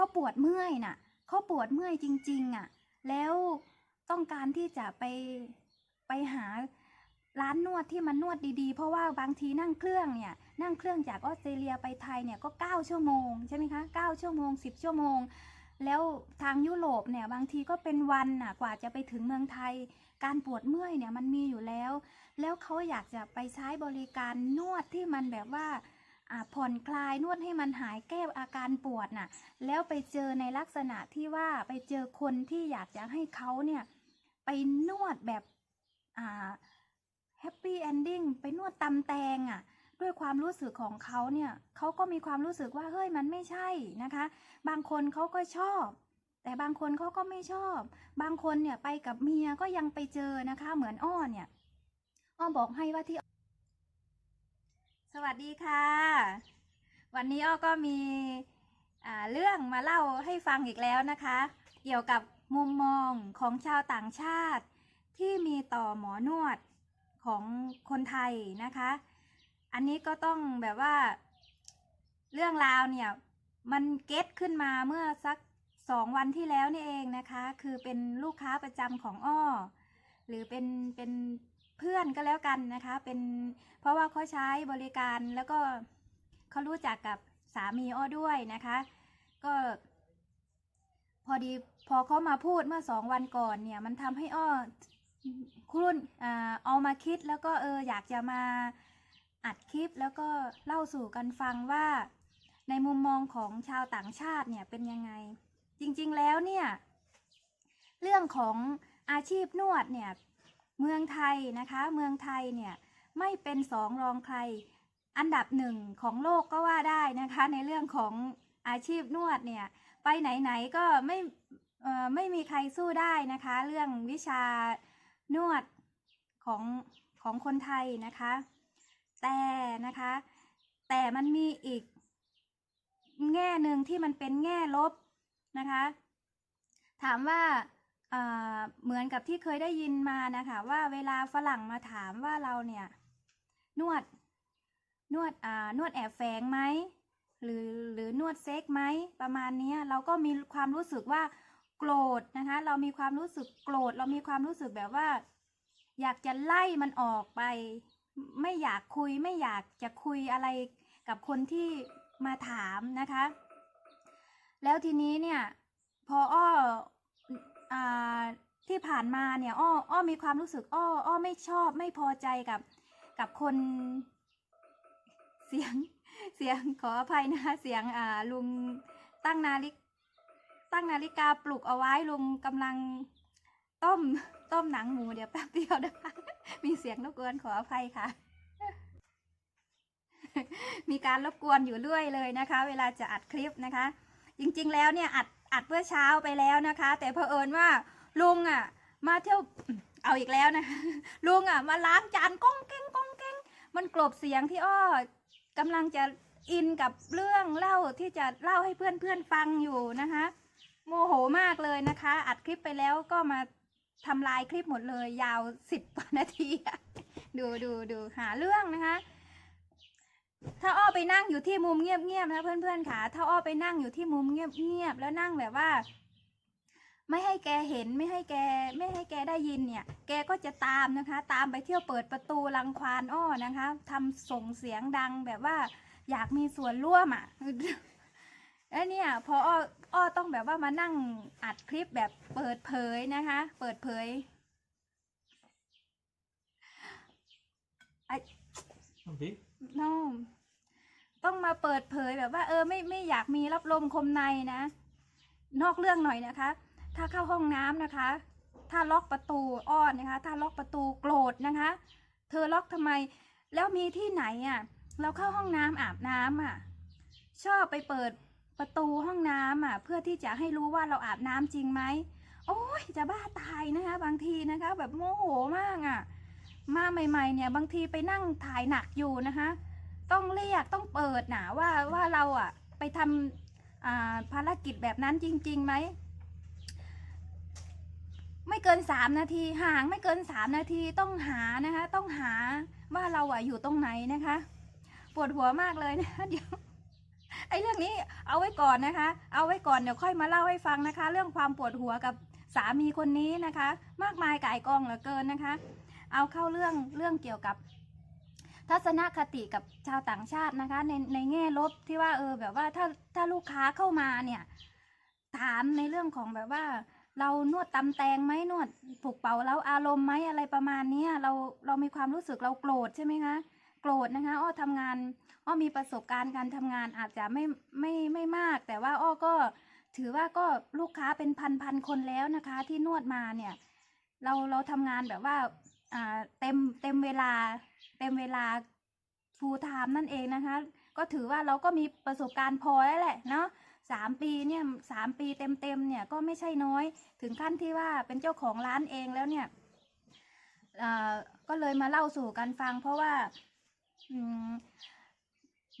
เขาปวดเมื่อยน่ะเขาปวดเมื่อยจริง ๆอะแล้วต้องการที่จะไปไปหาร้านนวดที่มันนวดดีๆ เพราะว่าบางทีนั่งเครื่องเนี่ยนั่งเครื่องจากออสเตรเลียไปไทยเนี่ยก็ 9 ชั่วโมงใช่ไหมคะ 9 ชั่วโมง 10 ชั่วโมง แล้วทางยุโรปเนี่ยบางทีก็เป็นวันน่ะกว่าจะไปถึงเมืองไทย การปวดเมื่อยเนี่ยมันมีอยู่แล้ว แล้วเขาอยากจะไปใช้บริการนวดที่มันแบบว่าอ่า ผ่อนคลายนวดให้มันหายแก้อาการปวดน่ะ แล้วไปเจอในลักษณะที่ว่าไปเจอคนที่อยากจะให้เขาเนี่ยไปนวดแบบแฮปปี้เอนดิ้งไปนวดตำแตงอะด้วยความรู้สึกของเขาเนี่ยเขาก็มีความรู้สึกว่าเฮ้ยมันไม่ใช่นะคะ บางคนเขาก็ชอบ แต่บางคนเขาก็ไม่ชอบ บางคนเนี่ยไปกับเมียก็ยังไปเจอนะคะ เหมือนอ้อเนี่ยอ้อบอกให้ว่าที่ สวัสดีค่ะ วันนี้อ้อก็มีอ่าเรื่องมาเล่าให้ฟังอีกแล้วนะคะ เกี่ยวกับมุมมองของชาวต่างชาติ ที่มีต่อหมอนวดของคนไทยนะคะ อันนี้ก็ต้องแบบว่า เรื่องราวเนี่ย มันเก็ตขึ้นมาเมื่อสักสองวันที่แล้วนี่เองนะคะ คือเป็นลูกค้าประจำของอ้อ หรือเป็นเป็น เพื่อนก็แล้วกันนะคะ เป็นเพราะว่าเขาใช้บริการแล้วก็เขารู้จักกับสามีอ้อด้วยนะคะ ก็พอดีพอเขามาพูดเมื่อสองวันก่อนเนี่ย มันทำให้อ้อคุณอ่าเอามาคิดแล้วก็เอออยากจะมาอัดคลิปแล้วก็เล่าสู่กันฟังว่า ในมุมมองของชาวต่างชาติเนี่ยเป็นยังไง จริงๆแล้วเนี่ย เรื่องของอาชีพนวดเนี่ย เมืองไทยนะคะ เมืองไทยเนี่ยไม่เป็นสองรองใคร อันดับหนึ่งของโลกก็ว่าได้นะคะ ในเรื่องของอาชีพนวดเนี่ยไปไหนๆก็ไม่ไม่มีใครสู้ได้นะคะ เรื่องวิชานวดของของคนไทยนะคะ แต่นะคะ แต่มันมีอีกแง่หนึ่งที่มันเป็นแง่ลบนะคะ ถามว่า เหมือนกับที่เคยได้ยินมานะคะ ว่าเวลาฝรั่งมาถามว่าเราเนี่ย นวดนวดนวดแอบแฝงไหมหรือหรือนวดเซ็กไหมประมาณนี้เราก็มีความรู้สึกว่าโกรธนะคะ เรามีความรู้สึกโกรธ เรามีความรู้สึกแบบว่า อยากจะไล่มันออกไป ไม่อยากคุยไม่อยากจะคุยอะไรกับคนที่มาถามนะคะ แล้วทีนี้เนี่ยพออ้อ ที่ผ่านมาเนี่ยอ้ออ้อมีความรู้สึก อ้ออ้อไม่ชอบไม่พอใจกับกับคนเสียงเสียงขออภัยนะคะเสียงอ่าลุงตั้งนาฬิกตั้งนาฬิกาปลุกเอาไว้ลุงกำลังต้มต้มหนังหมูเดี๋ยวแป๊บเดียวนะคะมีเสียงรบกวนขออภัยค่ะ มีการรบกวนอยู่เรื่อยเลยนะคะ เวลาจะอัดคลิปนะคะ จริงๆแล้วเนี่ยอัด อัดเมื่อเช้าไปแล้วนะคะ แต่เผอิญว่าลุงอะ มาเที่ยวเอาอีกแล้วนะคะลุงอะ มาล้างจานก้องเก้งก้องเก้งมันกลบเสียงที่อ้อกำลังจะอินกับเรื่องเล่าที่จะเล่าให้เพื่อนๆฟังอยู่นะคะโมโหมากเลยนะคะ อัดคลิปไปแล้วก็มาทำลายคลิปหมดเลย ยาวสิบนาที ดูดูดูหาเรื่องนะคะ ถ้าอ้อไปนั่งอยู่ที่มุมเงียบๆนะเพื่อนๆค่ะ ถ้าอ้อไปนั่งอยู่ที่มุมเงียบๆแล้วนั่งแบบว่า ไม่ให้แกเห็นไม่ให้แก ไม่ให้แกได้ยินเนี่ย แกก็จะตามนะคะ ตามไปเที่ยวเปิดประตูรังควานอ้อนะคะทำส่งเสียงดังแบบว่า อยากมีส่วนร่วมอะแล้วเนี่ยพออ้ออ้อต้องแบบว่ามานั่งอัดคลิปแบบเปิดเผยนะคะ เปิดเผย Okay. น้องต้องมาเปิดเผยแบบว่า เออไม่ไม่อยากมีรับลมคมในนะ นอกเรื่องหน่อยนะคะ ถ้าเข้าห้องน้ำนะคะ ถ้าล็อกประตูอ้อนนะคะ ถ้าล็อกประตูโกรธนะคะ เธอล็อกทำไม แล้วมีที่ไหนอะ เราเข้าห้องน้ำอาบน้ำอะ ชอบไปเปิดประตูห้องน้ำอะ เพื่อที่จะให้รู้ว่าเราอาบน้ำจริงไหมโอ้ยจะบ้าตายนะคะ บางทีนะคะ แบบโมโหมากอะ มาใหม่ ๆ เนี่ยบางทีไปนั่งถ่ายหนักอยู่นะคะ ต้องเรียกต้องเปิดหนาว่าว่าเราอะไปทำอ่าภารกิจแบบนั้นจริงๆไหมไม่เกินสามนาทีห่างไม่เกินสามนาทีต้องหานะคะ ต้องหาว่าเราอะอยู่ตรงไหนนะคะ ปวดหัวมากเลยนะคะเดี๋ยวไอ้เรื่องนี้เอาไว้ก่อนนะคะ เอาไว้ก่อนเดี๋ยวค่อยมาเล่าให้ฟังนะคะ เรื่องความปวดหัวกับสามีคนนี้นะคะ มากมายก่ายกองเหลือเกินนะคะ เอาเข้าเรื่องเรื่องเกี่ยวกับทัศนคติกับชาวต่างชาตินะคะ ในในแง่ลบที่ว่าเออแบบว่าถ้าถ้าลูกค้าเข้ามาเนี่ยถามในเรื่องของแบบว่า เรานวดตำแตงไหมนวดผูกเป่าแล้วอารมณ์ไหมอะไรประมาณนี้เราเรามีความรู้สึกเราโกรธใช่ไหมคะโกรธนะคะอ้อทำงานอ้อมีประสบการณ์การทำงานอาจจะไม่ไม่ไม่มาก แต่ว่าอ้อก็ถือว่าก็ลูกค้าเป็นพันพันคนแล้วนะคะ ที่นวดมาเนี่ย เราเราทำงานแบบว่า อ่าเต็มเต็มเวลา เต็มเวลา full time นั่นเองนะคะ ก็ถือว่าเราก็มีประสบการณ์พอแล้วแหละเนาะสามปีเนี่ยสามปีเต็มเต็มๆเนี่ยก็ไม่ใช่น้อย ถึงขั้นที่ว่าเป็นเจ้าของร้านเองแล้วเนี่ยเอ่อก็เลยมาเล่าสู่กันฟัง เพราะว่า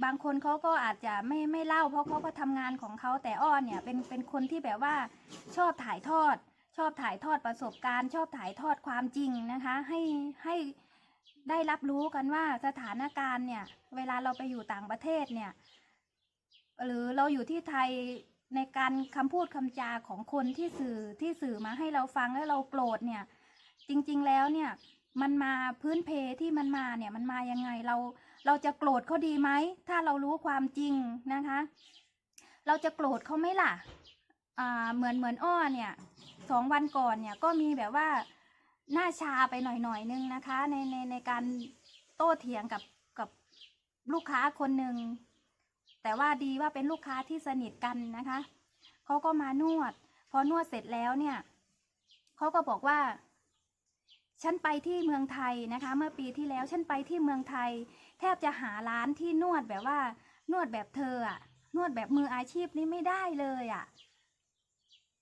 บางคนเขาก็อาจจะไม่ไม่เล่า เพราะเขาก็ทำงานของเขาแต่อ้อนเนี่ยเป็นเป็นคนที่แบบว่าชอบถ่ายทอด อบถ่ายทอดประสบการณ์ ชอบถ่ายทอดความจริงนะคะ ให้ให้ได้รับรู้กันว่าสถานการณ์เนี่ยเวลาเราไปอยู่ต่างประเทศเนี่ยหรือเราอยู่ที่ไทยในการคำพูดคำจาของคนที่สื่อที่สื่อมาให้เราฟังแล้วเราโกรธเนี่ยจริงๆแล้วเนี่ยมันมาพื้นเพที่มันมาเนี่ยมันมายังไงเราเราจะโกรธเขาดีไหมถ้าเรารู้ความจริงนะคะ เราจะโกรธเขาไหมล่ะอ่าเหมือนเหมือนอ้อเนี่ย สองวันก่อนเนี่ยก็มีแบบว่าหน้าชาไปหน่อยหน่อยนึงนะคะ ในในในการโต้เถียงกับกับลูกค้าคนหนึ่งแต่ว่าดีว่าเป็นลูกค้าที่สนิทกันนะคะเขาก็มานวด พอนวดเสร็จแล้วเนี่ยเขาก็บอกว่า ฉันไปที่เมืองไทยนะคะ เมื่อปีที่แล้วฉันไปที่เมืองไทย แทบจะหาร้านที่นวดแบบว่า นวดแบบเธออะนวดแบบมืออาชีพนี่ไม่ได้เลยอะ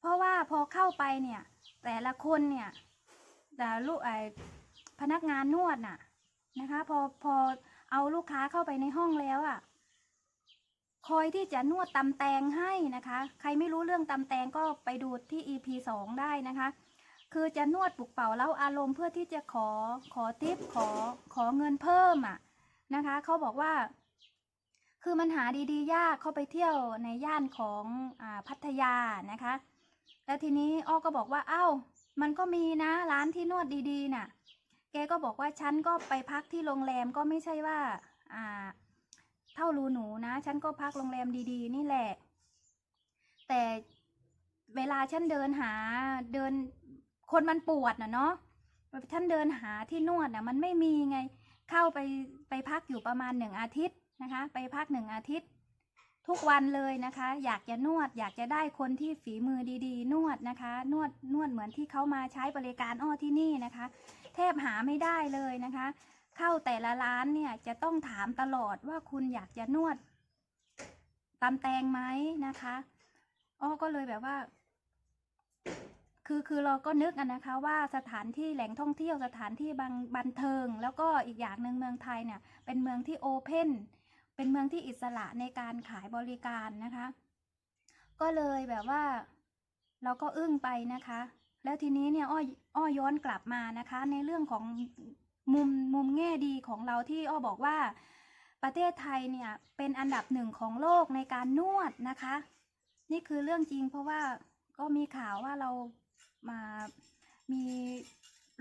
ราะว่าพอเข้าไปเนี่ย แต่ละคนเนี่ยแต่ลูกไอพนักงานนวดน่ะนะคะ พอพอเอาลูกค้าเข้าไปในห้องแล้วอะคอยที่จะนวดตำแตงให้นะคะ ใครไม่รู้เรื่องตำแตงก็ไปดูที่ EP สองได้นะคะ คือจะนวดปลุกเป่าเล้าอารมณ์เพื่อที่จะขอขอทิปขอขอเงินเพิ่มอะนะคะเขาบอกว่า คือมันหาดีๆ ยากเข้าไปเที่ยวในย่านของอาพัทยานะคะ แล้วทีนี้อ้อก็บอกว่าเอ้า มันก็มีนะร้านที่นวดดีๆ น่ะ แกก็บอกว่าฉันก็ไปพักที่โรงแรมก็ไม่ใช่ว่า อ่า เท่ารูหนูนะ ฉันก็พักโรงแรมดีๆ นี่แหละ แต่เวลาฉันเดินหาเดินคนมันปวดนะเนาะฉันเดินหาที่นวดน่ะมันไม่มีไง เข้าไปไปพักอยู่ประมาณหนึ่งอาทิตย์นะคะ ไปพักหนึ่งอาทิตย์ ทุกวันเลยนะคะ อยากจะนวด อยากจะได้คนที่ฝีมือดีๆ นวดนะคะ นวดนวดเหมือนที่เขามาใช้บริการอ้อที่นี่นะคะ แทบหาไม่ได้เลยนะคะ เข้าแต่ละร้านเนี่ยจะต้องถามตลอดว่าคุณอยากจะนวดตำแตงไหมนะคะอ้อก็เลยแบบว่า คือคือเราก็นึกอะนะคะ ว่าสถานที่แหล่งท่องเที่ยวสถานที่บางบันเทิง แล้วก็อีกอย่างหนึ่งเมืองไทยเนี่ย เป็นเมืองที่โอเพน เป็นเมืองที่อิสระในการขายบริการนะคะ ก็เลยแบบว่า เราก็อึ้งไปนะคะ แล้วทีนี้เนี่ยอ้ออ้อย้อนกลับมานะคะ ในเรื่องของมุมมุมแง่ดีของเราที่อ้อบอกว่า ประเทศไทยเนี่ยเป็นอันดับหนึ่งของโลกในการนวดนะคะ นี่คือเรื่องจริงเพราะว่าก็มีข่าวว่าเรามามี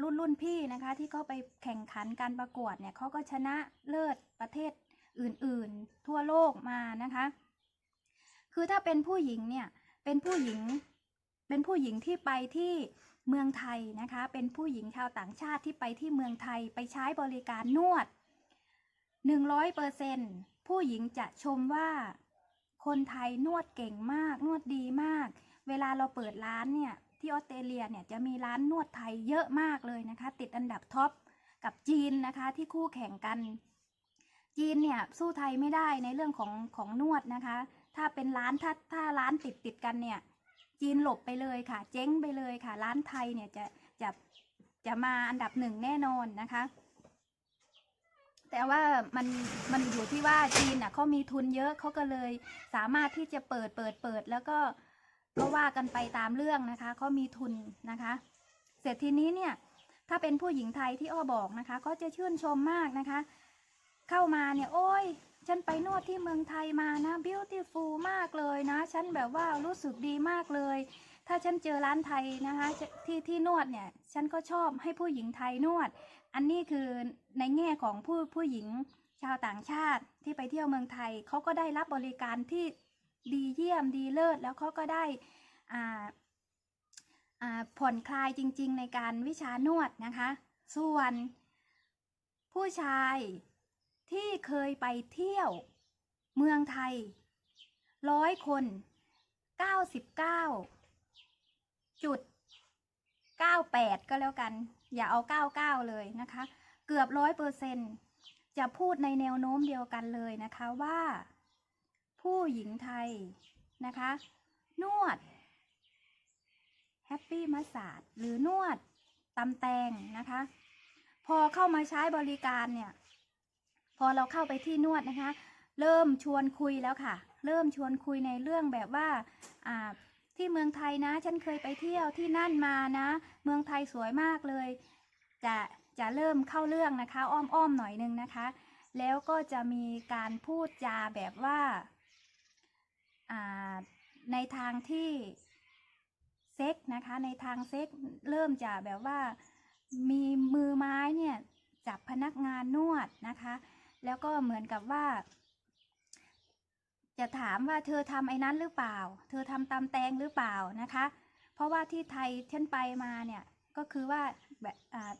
รุ่นรุ่นพี่นะคะ ที่เขาไปแข่งขันการประกวดเนี่ยเขาก็ชนะเลิศประเทศ อื่นๆ ทั่วโลกมานะคะ คือถ้าเป็นผู้หญิงเนี่ยเป็นผู้หญิงเป็นผู้หญิงที่ไปที่เมืองไทยนะคะ เป็นผู้หญิงชาวต่างชาติที่ไปที่เมืองไทยไปใช้บริการนวด 100เปอร์เซนผู้หญิงจะชมว่าคนไทยนวดเก่งมาก นวดดีมาก เวลาเราเปิดร้านเนี่ยที่ออสเตรเลียเนี่ยจะมีร้านนวดไทยเยอะมากเลยนะคะ ติดอันดับท็อปกับจีนนะคะที่คู่แข่งกัน จีนเนี่ยสู้ไทยไม่ได้ในเรื่องของของนวดนะคะ ถ้าเป็นร้านถ้าถ้าร้านติดติดกันเนี่ย จีนหลบไปเลยค่ะ เจ๊งไปเลยค่ะ ร้านไทยเนี่ยจะจะจะมาอันดับหนึ่งแน่นอนนะคะ แต่ว่ามันมันอยู่ที่ว่าจีนอะเขามีทุนเยอะเขาก็เลยสามารถที่จะเปิดเปิดเปิดแล้วก็ก็ว่ากันไปตามเรื่องนะคะเขามีทุนนะคะ เสร็จทีนี้เนี่ยถ้าเป็นผู้หญิงไทยที่อ้อบอกนะคะ ก็จะชื่นชมมากนะคะ เข้ามาเนี่ยโอ้ย ฉันไปนวดที่เมืองไทยมานะ beautiful มากเลยนะ ฉันแบบว่ารู้สึกดีมากเลย ถ้าฉันเจอร้านไทยนะคะจะที่ที่นวดเนี่ย ฉันก็ชอบให้ผู้หญิงไทยนวด อันนี้คือในแง่ของผู้ผู้หญิงชาวต่างชาติที่ไปเที่ยวเมืองไทยเขาก็ได้รับบริการที่ดีเยี่ยมดีเลิศ แล้วเขาก็ได้อ่าอ่าผ่อนคลายจริงๆในการวิชานวดนะคะ ส่วนผู้ชาย ที่เคยไปเที่ยว เมืองไทยร้อยคนเก้าสิบเก้าจุดเก้าแปดก็แล้วกัน อย่าเอาเก้าเก้าเลยนะคะ เกือบร้อยเปอร์เซนจะพูดในแนวโน้มเดียวกันเลยนะคะว่า ผู้หญิงไทยนะคะ นวดแฮปปี้มัสซาจหรือนวดตำแตงนะคะ พอเข้ามาใช้บริการเนี่ย พอเราเข้าไปที่นวดนะคะ เริ่มชวนคุยแล้วค่ะ เริ่มชวนคุยในเรื่องแบบว่าอ่าที่เมืองไทยนะ ฉันเคยไปเที่ยวที่นั่นมานะ เมืองไทยสวยมากเลย จะจะเริ่มเข้าเรื่องนะคะอ้อมๆหน่อยนึงนะคะ แล้วก็จะมีการพูดจาแบบว่าอ่าในทางที่เซ็กนะคะ ในทางเซ็กเริ่มจะแบบว่ามีมือไม้เนี่ยจับพนักงานนวดนะคะ แล้วก็เหมือนกับว่า จะถามว่าเธอทำไอ้นั้นหรือเปล่า เธอทำตำแตงหรือเปล่านะคะ เพราะว่าที่ไทยฉันไปมาเนี่ยก็คือว่าแบบ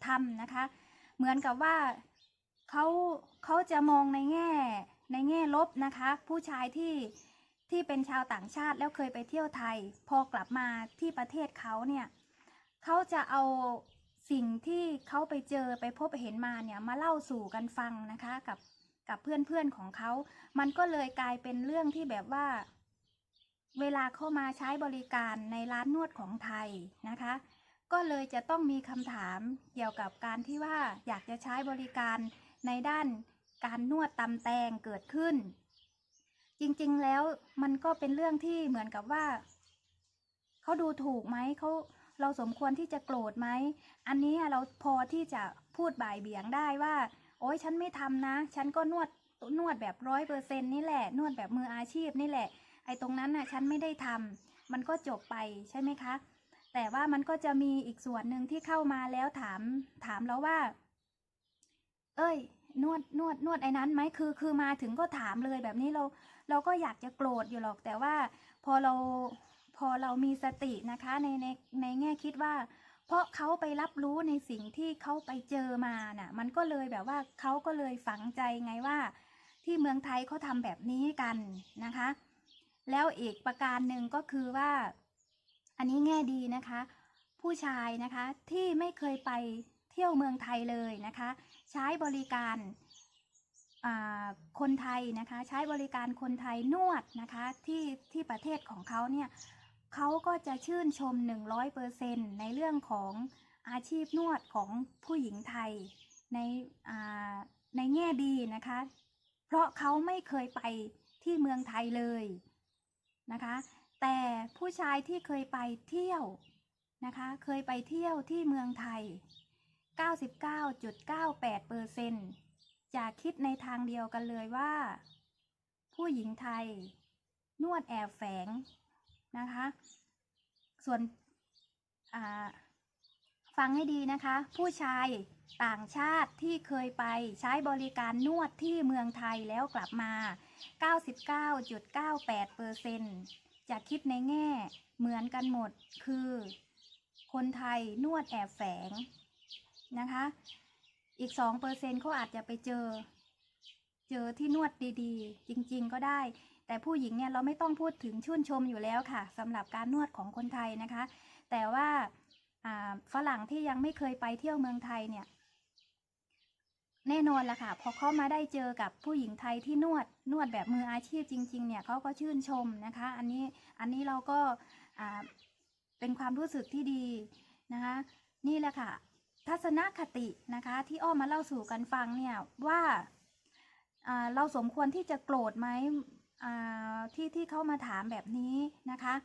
ทำนะคะ เหมือนกับว่าเขาเขาจะมองในแง่ในแง่ลบนะคะ ผู้ชายที่ที่เป็นชาวต่างชาติแล้วเคยไปเที่ยวไทย พอกลับมาที่ประเทศเขาเนี่ยเขาจะเอา สิ่งที่เขาไปเจอไปพบเห็นมาเนี่ยมาเล่าสู่กันฟังนะคะกับกับเพื่อนๆของเขา มันก็เลยกลายเป็นเรื่องที่แบบว่า เวลาเข้ามาใช้บริการในร้านนวดของไทยนะคะ ก็เลยจะต้องมีคำถามเกี่ยวกับการที่ว่าอยากจะใช้บริการในด้านการนวดตำแตงเกิดขึ้น จริงๆแล้วมันก็เป็นเรื่องที่เหมือนกับว่า เขาดูถูกไหมเขา เราสมควรที่จะโกรธไหม อันนี้เราพอที่จะพูดบ่ายเบี่ยงได้ว่า โอ๊ยฉันไม่ทำนะ ฉันก็นวดนวดแบบร้อยเปอร์เซ็นนี่แหละ นวดแบบมืออาชีพนี่แหละ ไอ้ตรงนั้นน่ะฉันไม่ได้ทำมันก็จบไปใช่ไหมคะ แต่ว่ามันก็จะมีอีกส่วนหนึ่งที่เข้ามาแล้วถามถามแล้วว่า เอ้ย นวดนวดนวดไอ้นั้นไหมคือคือมาถึงก็ถามเลยแบบนี้เรา เราก็อยากจะโกรธอยู่หรอกแต่ว่าพอเรา พอเรามีสตินะคะในในในแง่คิดว่า เพราะเขาไปรับรู้ในสิ่งที่เขาไปเจอมาน่ะ มันก็เลยแบบว่าเขาก็เลยฝังใจไงว่า ที่เมืองไทยเขาทำแบบนี้กันนะคะ แล้วอีกประการหนึ่งก็คือว่า อันนี้แง่ดีนะคะ ผู้ชายนะคะที่ไม่เคยไปเที่ยวเมืองไทยเลยนะคะ ใช้บริการอ่าคนไทยนะคะใช้บริการคนไทยนวดนะคะที่ที่ประเทศของเขาเนี่ย เขาก็จะชื่นชม 100%ในเรื่องของอาชีพนวดของผู้หญิงไทยในในแง่ดีนะคะ เพราะเขาไม่เคยไปที่เมืองไทยเลยนะคะ แต่ผู้ชายที่เคยไปเที่ยวนะคะ เคยไปเที่ยวที่เมืองไทย 99.98%จะคิดในทางเดียวกันเลยว่า ผู้หญิงไทย นวดแอบแฝง นะคะ ส่วนฟังให้ดีนะคะ ผู้ชายต่างชาติที่เคยไปใช้บริการนวดที่เมืองไทยแล้วกลับมา 99.98%จะคิดในแง่เหมือนกันหมดคือ คนไทยนวดแอบแฝงนะคะ อีก 2%เขาอาจจะไปเจอ เจอที่นวดดีๆ จริง ๆ ก็ได้ แต่ผู้หญิงเนี่ยเราไม่ต้องพูดถึงชื่นชมอยู่แล้วค่ะสำหรับการนวดของคนไทยนะคะ แต่ว่าฝรั่งที่ยังไม่เคยไปเที่ยวเมืองไทยเนี่ย แน่นอนละค่ะพอเขามาได้เจอกับผู้หญิงไทยที่นวดนวดแบบมืออาชีพจริง ๆ เนี่ยเขาก็ชื่นชมนะคะ อันนี้อันนี้เราก็เป็นความรู้สึกที่ดีนะคะ นี่แหละค่ะ ทัศนคตินะคะ ที่อ้อมมาเล่าสู่กันฟังเนี่ยว่าเราสมควรที่จะโกรธไหม ที่ที่เข้ามาถามแบบนี้นะคะ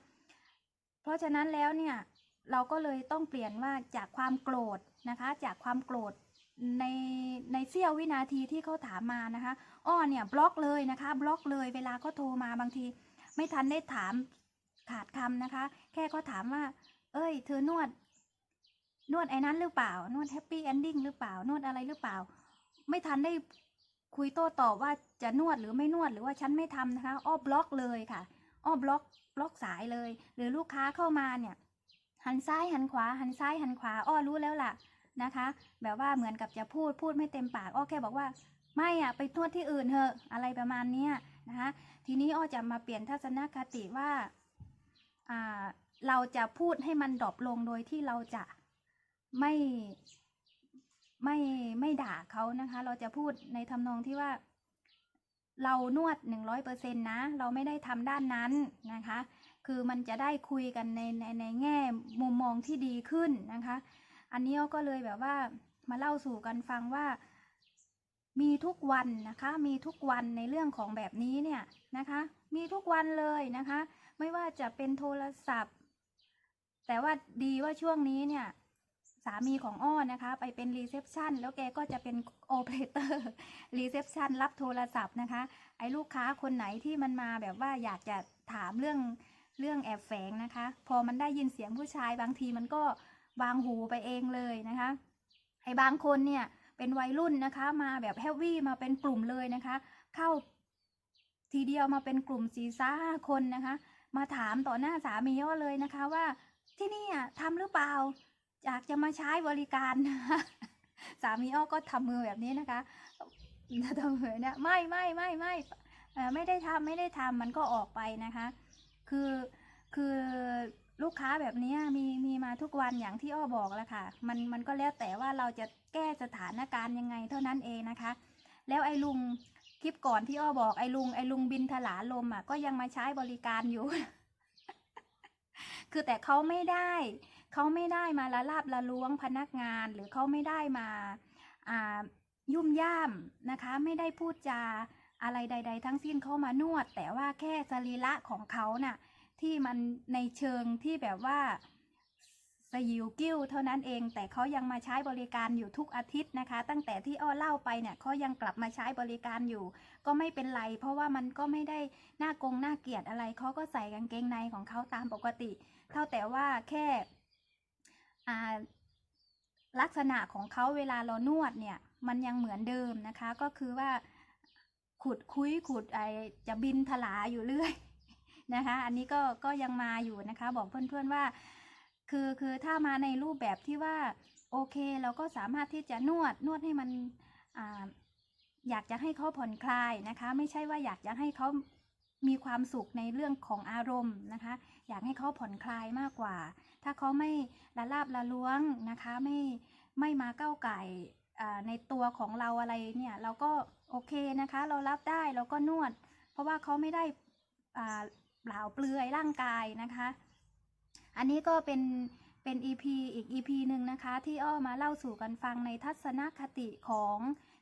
เพราะฉะนั้นแล้วเนี่ยเราก็เลยต้องเปลี่ยนว่าจากความโกรธนะคะ จากความโกรธในในเสี้ยววินาทีที่เขาถามมานะคะอ้อเนี่ยบล็อกเลยนะคะ บล็อกเลยเวลาเขาโทรมาบางที ไม่ทันได้ถามขาดคำนะคะ แค่เขาถามว่า เอ้ย เธอนวด นวดไอ้นั้นหรือเปล่า นวดแฮปปี้เอนดิ้งหรือเปล่านวดอะไรหรือเปล่า ไม่ทันได้ คุยโต้ตอบว่าจะนวดหรือไม่นวดหรือว่าฉันไม่ทำนะคะอ้อบล็อกเลยค่ะ อ้อบล็อกบล็อกสายเลย หรือลูกค้าเข้ามาเนี่ย หันซ้ายหันขวา หันซ้ายหันขวา อ้อรู้แล้วล่ะนะคะ แบบว่าเหมือนกับจะพูดพูดไม่เต็มปาก อ้อแค่บอกว่า ไม่อะไปนวดที่อื่นเถอะอะไรประมาณเนี้ยนะคะทีนี้อ้อจะมาเปลี่ยนทัศนคติว่าอ่าเราจะพูดให้มันดรอปลงโดยที่เราจะไม่ ไม่ไม่ด่าเขานะคะ เราจะพูดในทำนองที่ว่า เรานวดหนึ่งร้อยเปอร์เซ็นต์นะ เราไม่ได้ทำด้านนั้นนะคะ คือมันจะได้คุยกันในในในแง่มุมมองที่ดีขึ้นนะคะ อันนี้ก็เลยแบบว่ามาเล่าสู่กันฟังว่า มีทุกวันนะคะ มีทุกวันในเรื่องของแบบนี้เนี่ยนะคะ มีทุกวันเลยนะคะ ไม่ว่าจะเป็นโทรศัพท์ แต่ว่าดีว่าช่วงนี้เนี่ย สามีของอ้อนะคะ ไปเป็นรีเซพชันแล้วแกก็จะเป็นโอเปอเรเตอร์รีเซพชันรับโทรศัพท์นะคะ ไอ้ลูกค้าคนไหนที่มันมาแบบว่าอยากจะถามเรื่องเรื่องแอบแฝงนะคะ พอมันได้ยินเสียงผู้ชายบางทีมันก็วางหูไปเองเลยนะคะ ไอ้บางคนเนี่ยเป็นวัยรุ่นนะคะ มาแบบแฮวี่มาเป็นกลุ่มเลยนะคะ เข้าทีเดียวมาเป็นกลุ่มสี่ซ่าห้าคนนะคะ มาถามต่อหน้าสามีอ้อเลยนะคะว่าที่นี่อะทำหรือเปล่า อยากจะมาใช้บริการนะคะสามีอ้อก็ทำมือแบบนี้นะคะทำมือเนี่ยไม่ไม่ไม่ไม่เอ่ไม่ได้ทำไม่ได้ทำมันก็ออกไปนะคะ คือคือลูกค้าแบบนี้มีมีมาทุกวันอย่างที่อ้อบอกแล้วค่ะ มันมันก็แล้วแต่ว่าเราจะแก้สถานการณ์ยังไงเท่านั้นเองนะคะ แล้วไอ้ลุงคลิปก่อนที่อ้อบอกไอ้ลุงไอ้ลุงบินถลาลมอะก็ยังมาใช้บริการอยู่ คือแต่เขาไม่ได้เขาไม่ได้มาละลาบละล้วงพนักงาน หรือเขาไม่ได้มายุ่มย่ามนะคะ ไม่ได้พูดจาอะไรใด ๆ ทั้งสิ้นเขามานวด แต่ว่าแค่สรีระของเขาน่ะที่มันในเชิงที่แบบว่า สยิวกิ้วเท่านั้นเอง แต่เขายังมาใช้บริการอยู่ทุกอาทิตย์นะคะ ตั้งแต่ที่อ้อเล่าไปเนี่ยเขายังกลับมาใช้บริการอยู่ ก็ไม่เป็นไร เพราะว่ามันก็ไม่ได้หน่ากงหน่าเกลียดอะไรเขาก็ใส่กางเกงในของเขาตามปกติ เท่าแต่ว่าแค่อ่าลักษณะของเขาเวลาเรานวดเนี่ยมันยังเหมือนเดิมนะคะ ก็คือว่าขุดคุยขุดไอจะบินถลาอยู่เรื่อยนะคะ อันนี้ก็ก็ยังมาอยู่นะคะ บอกเพื่อนๆว่า คือคือถ้ามาในรูปแบบที่ว่าโอเคเราก็สามารถที่จะนวดนวดให้มันอ่าอยากจะให้เขาผ่อนคลายนะคะ ไม่ใช่ว่าอยากจะให้เขามีความสุขในเรื่องของอารมณ์นะคะ อยากให้เขาผ่อนคลายมากกว่า ถ้าเขาไม่ละลาบละล้วงนะคะไม่ไม่มาก้าวไก่ในตัวของเราอะไรเนี่ยเราก็โอเคนะคะ เรารับได้เราก็นวด เพราะว่าเขาไม่ได้เปล่าเปลือยร่างกายนะคะ อันนี้ก็เป็นเป็น EP อีก EP หนึ่งนะคะ ที่อ้อมาเล่าสู่กันฟังในทัศนคติของ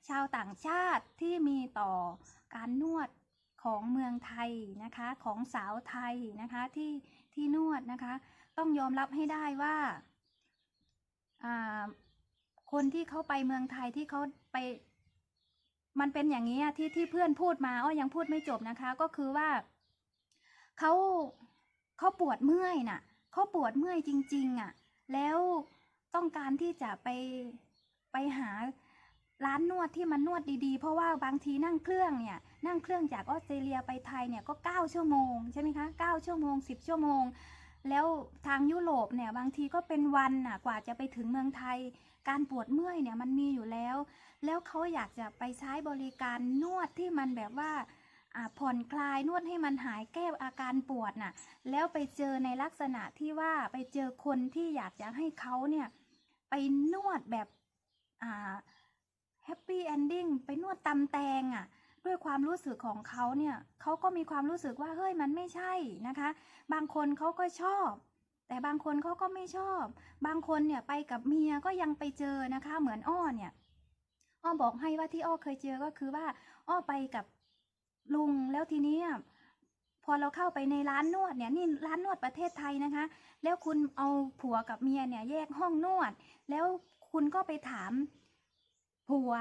ชาวต่างชาติที่มีต่อการนวดของเมืองไทยนะคะของสาวไทยนะคะที่ที่นวดนะคะ ต้องยอมรับให้ได้ว่าคนที่เขาไปเมืองไทยที่เขาไป มันเป็นอย่างนี้ที่ที่เพื่อนพูดมาอ้อยังพูดไม่จบนะคะ ก็คือว่าเขาเขาปวดเมื่อยน่ะ เขาปวดเมื่อยจริง ๆอะ แล้วต้องการที่จะไปไปหาร้านนวดที่มันนวดดีๆ เพราะว่าบางทีนั่งเครื่องเนี่ย นั่งเครื่องจากออสเตรเลียไปไทยเนี่ยก็ 9 ชั่วโมงใช่ไหมคะ 9 ชั่วโมง 10 ชั่วโมง แล้วทางยุโรปเนี่ยบางทีก็เป็นวันน่ะกว่าจะไปถึงเมืองไทย การปวดเมื่อยเนี่ยมันมีอยู่แล้ว แล้วเขาอยากจะไปใช้บริการนวดที่มันแบบว่า ผ่อนคลายนวดให้มันหายแก้อาการปวดน่ะ แล้วไปเจอในลักษณะที่ว่าไปเจอคนที่อยากจะให้เขาเนี่ย ไปนวดแบบแฮปปี้เอนดิ้งไปนวดตำแตงอะ่ะด้วยความรู้สึกของเขาเนี่ยเขาก็มีความรู้สึกว่าเฮ้ยมันไม่ใช่นะคะ บางคนเขาก็ชอบ แต่บางคนเขาก็ไม่ชอบ บางคนเนี่ยไปกับเมียก็ยังไปเจอนะคะ เหมือนอ้อเนี่ยอ้อบอกให้ว่าที่อ้อเคยเจอก็คือว่า อ้อไปกับ ลุงแล้วทีนี้พอเราเข้าไปในร้านนวดเนี่ยนี่ร้านนวดประเทศไทยนะคะ แล้วคุณเอาผัวกับเมียเนี่ยแยกห้องนวด แล้วคุณก็ไปถามผัว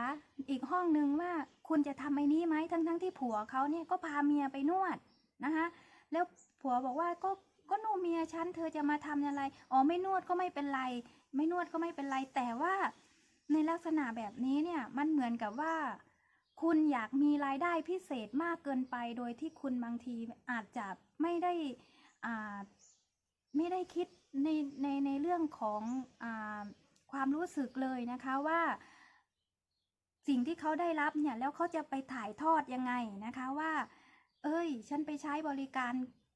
อีกห้องนึงว่าคุณจะทำไอ้นี้ไหมทั้งๆที่ผัวเขาเนี่ยก็พาเมียไปนวดนะคะแล้วผัวบอกว่าก็ก็นูเมียฉันเธอจะมาทำอะไรอ๋อไม่นวดก็ไม่เป็นไร ไม่นวดก็ไม่เป็นไรแต่ว่าในลักษณะแบบนี้เนี่ยมันเหมือนกับว่า คุณอยากมีรายได้พิเศษมากเกินไป โดยที่คุณบางทีอาจจะไม่ได้ไม่ได้คิดในในในเรื่องของอความรู้สึกเลยนะคะว่าสิ่งที่เขาได้รับเนี่ยแล้วเขาจะไปถ่ายทอดยังไงนะคะว่า เอ้ย ฉันไปใช้บริการ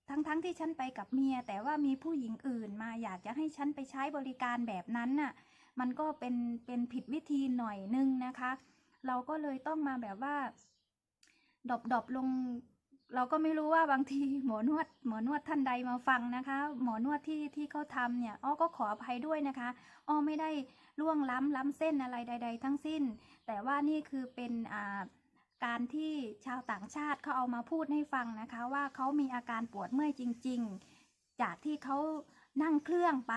ทั้งๆทที่ฉันไปกับเมีย แต่ว่ามีผู้หญิงอื่นมาอยากจะให้ฉันไปใช้บริการแบบนั้นน่ะมันก็เป็นเป็นผิดวิธีหน่อยนึงนะคะ เราก็เลยต้องมาแบบว่าดรอปดอปลง เราก็ไม่รู้ว่าบางทีหมอนวดหมอนวดท่านใดมาฟังนะคะ หมอนวดที่ที่เขาทำเนี่ยอ้อก็ขออภัยด้วยนะคะอ้อไม่ได้ล่วงล้ำล้ำเส้นอะไรใด ๆ ทั้งสิ้น แต่ว่านี่คือเป็นอ่าการที่ชาวต่างชาติเขาเอามาพูดให้ฟังนะคะ ว่าเขามีอาการปวดเมื่อยจริง ๆ จากที่เขานั่งเครื่องไป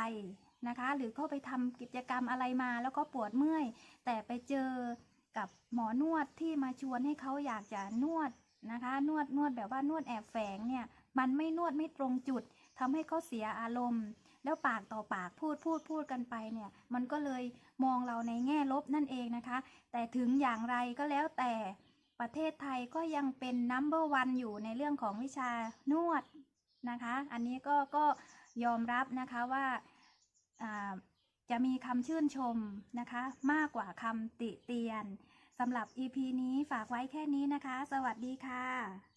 นะคะ หรือเขาไปทำกิจกรรมอะไรมาแล้วก็ปวดเมื่อย แต่ไปเจอ กับหมอนวดที่มาชวนให้เขาอยากจะนวดนะคะ นวดนวดแบบว่านวดแอบแฝงเนี่ย มันไม่นวดไม่ตรงจุดทำให้เขาเสียอารมณ์ แล้วปากต่อปากพูดพูดพูดกันไปเนี่ย มันก็เลยมองเราในแง่ลบนั่นเองนะคะ แต่ถึงอย่างไรก็แล้วแต่ประเทศไทยก็ยังเป็น number one อยู่ในเรื่องของวิชานวดนะคะ อันนี้ก็ก็ยอมรับนะคะว่า จะมีคำชื่นชมนะคะ มากกว่าคำติเตียนสำหรับ EP นี้ฝากไว้แค่นี้นะคะ สวัสดีค่ะ